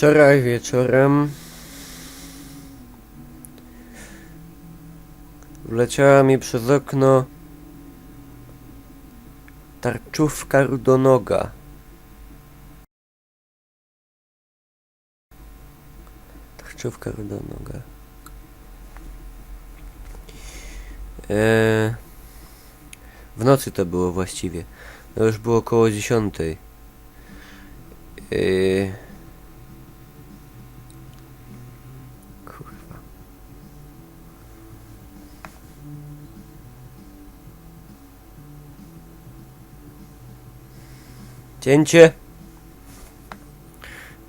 Wczoraj wieczorem wleciała mi przez okno tarczówka rudonoga. Tarczówka rudonoga. Eee, w nocy to było właściwie. No już było około dziesiątej. Eee, Cięcie.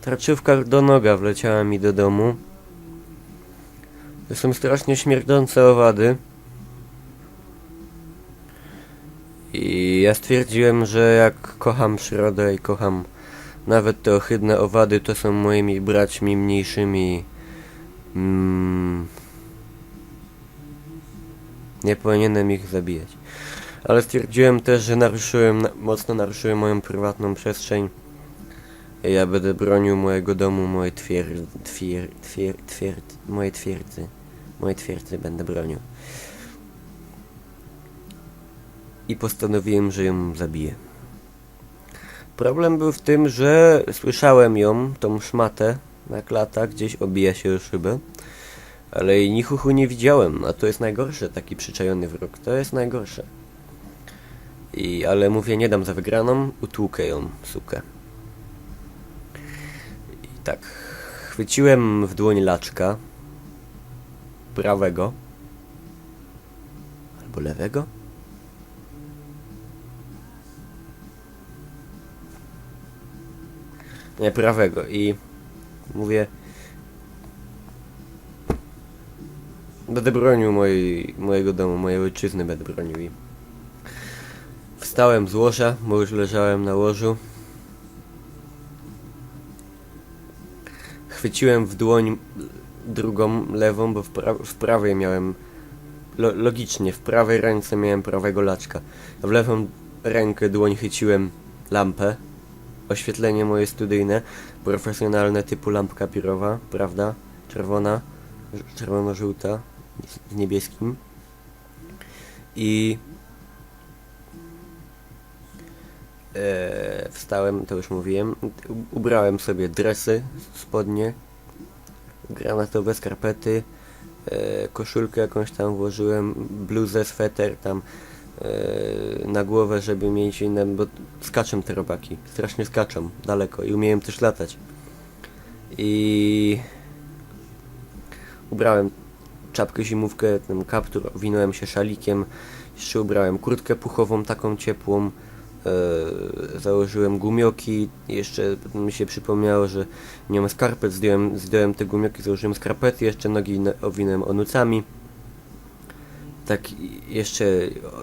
Tarczówka do noga wleciała mi do domu. To są strasznie śmierdzące owady. I ja stwierdziłem, że jak kocham przyrodę i kocham nawet te ohydne owady, to są moimi braćmi mniejszymi. Mm, nie powinienem ich zabijać. Ale stwierdziłem też, że naruszyłem, na- mocno naruszyłem moją prywatną przestrzeń. I Ja będę bronił mojego domu, mojej twier, twier, twier, twierdzy. Mojej twierdzy będę bronił. I postanowiłem, że ją zabiję. Problem był w tym, że słyszałem ją, tą szmatę, na klatach, gdzieś obija się o szybę. Ale jej ni chuchu nie widziałem, a to jest najgorsze, taki przyczajony wróg. To jest najgorsze. I, ale mówię, nie dam za wygraną, utłukę ją, sukę. I tak, chwyciłem w dłoń laczka prawego albo lewego. Nie, prawego i mówię Będę bronił mojej, mojego domu, mojej ojczyzny będę bronił i Wstałem z łoża, bo już leżałem na łożu. Chwyciłem w dłoń drugą, lewą, bo w, pra w prawej miałem... Lo logicznie, w prawej ręce miałem prawego laczka. W lewą rękę dłoń chyciłem lampę. Oświetlenie moje studyjne, profesjonalne typu lampka pirowa, prawda? Czerwona, czerwono-żółta z niebieskim. I e, wstałem, to już mówiłem, ubrałem sobie dresy, spodnie, granatowe skarpety, e, koszulkę jakąś tam włożyłem, bluzę, sweter tam e, na głowę, żeby mieć inne, bo skaczą te robaki, strasznie skaczą daleko. I umieją też latać. I ubrałem czapkę zimówkę, ten kaptur, owinąłem się szalikiem, jeszcze ubrałem kurtkę puchową taką ciepłą, założyłem gumioki, jeszcze mi się przypomniało, że nie mam skarpet, zdjąłem, zdjąłem te gumioki, założyłem skarpety, jeszcze nogi owinąłem onucami. Tak jeszcze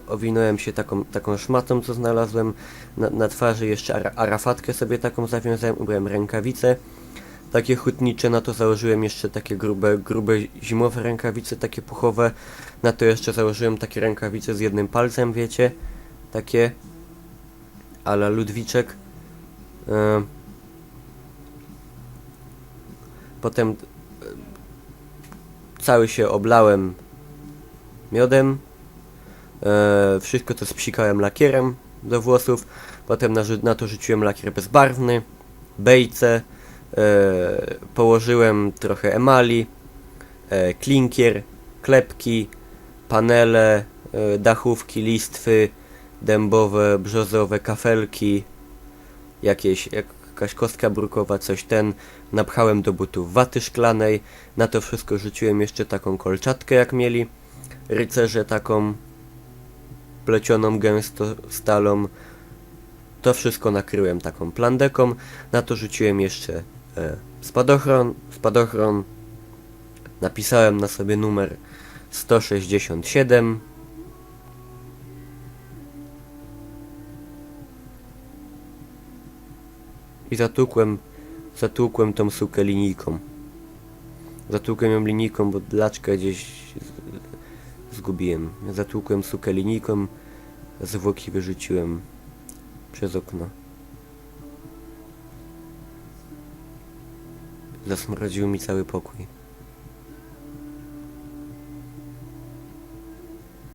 owinąłem się taką, taką szmatą, co znalazłem na, na twarzy, jeszcze ara, arafatkę sobie taką zawiązałem, ubrałem rękawice takie hutnicze, na to założyłem jeszcze takie grube, grube zimowe rękawice, takie puchowe, na to jeszcze założyłem takie rękawice z jednym palcem, wiecie, takie ala Ludwiczek. Potem e, cały się oblałem miodem. E, wszystko to spsikałem lakierem do włosów. Potem na, to rzuciłem lakier bezbarwny, bejce, e, położyłem trochę emali, klinkier, klepki, panele, dachówki, listwy, dębowe, brzozowe, kafelki, jakieś, jakaś kostka brukowa, coś ten. Napchałem do butów waty szklanej, na to wszystko rzuciłem jeszcze taką kolczatkę jak mieli. Rycerze, taką plecioną gęsto stalą. To wszystko nakryłem taką plandeką, na to rzuciłem jeszcze e, spadochron, spadochron, napisałem na sobie numer 167 i zatłukłem, zatłukłem tą sukę linijką. Zatłukłem ją linijką, bo laczkę gdzieś zgubiłem. Zatłukłem sukę linijką, zwłoki wyrzuciłem przez okno. Zasmrodził mi cały pokój.